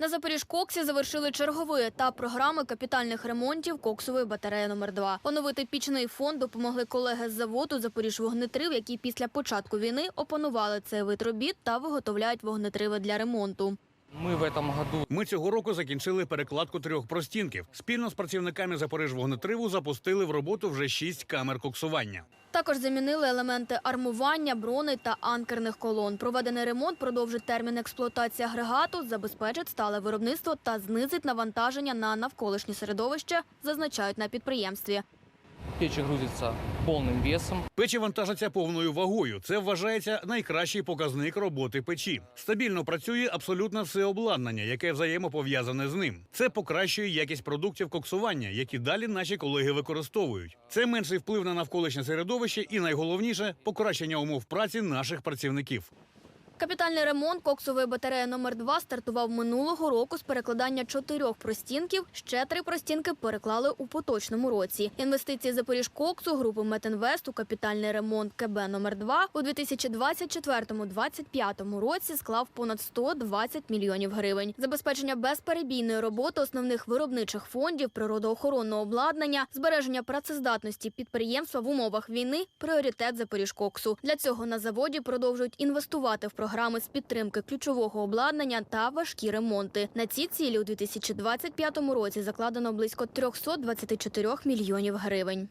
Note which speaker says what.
Speaker 1: На Запоріжкоксі завершили черговий етап програми капітальних ремонтів коксової батареї номер 2 Оновити пічний фонд допомогли колеги з заводу «Запоріжвогнетрив», які після початку війни опанували цей вид робіт та виготовляють вогнетриви для ремонту.
Speaker 2: Мы в этом году
Speaker 3: Ми цього року закінчили перекладку трьох простінків. Спільно з працівниками Запоріжвогнетриву запустили в роботу вже шість камер коксування.
Speaker 1: Також замінили елементи армування, броней та анкерних колон. Проведений ремонт продовжить термін експлуатації агрегату, забезпечить стале виробництво та знизить навантаження на навколишнє середовище, зазначають на підприємстві.
Speaker 2: Печь грузится полным весом.
Speaker 3: Печі вантажаться повною вагою. Це вважається найкращий показник роботи печі. Стабільно працює абсолютно все обладнання, яке взаємопов'язане з ним. Це покращує якість продуктів коксування, які далі наші колеги використовують. Це менший вплив на навколишнє середовище і найголовніше покращення умов праці наших працівників.
Speaker 1: Капітальний ремонт коксової батареї номер 2 стартував минулого року з перекладання чотирьох простінків. Ще три простінки переклали у поточному році. Інвестиції Запоріжкоксу групи Метинвест у капітальний ремонт КБ номер 2 у 2024-2025 році склав понад 120 мільйонів гривень. Забезпечення безперебійної роботи основних виробничих фондів, природоохоронного обладнання, збереження працездатності підприємства в умовах війни пріоритет Запоріжкоксу. Для цього на заводі продовжують інвестувати в програми з підтримки ключового обладнання та важкі ремонти. На ці цілі у 2025 році закладено близько 324 мільйонів гривень.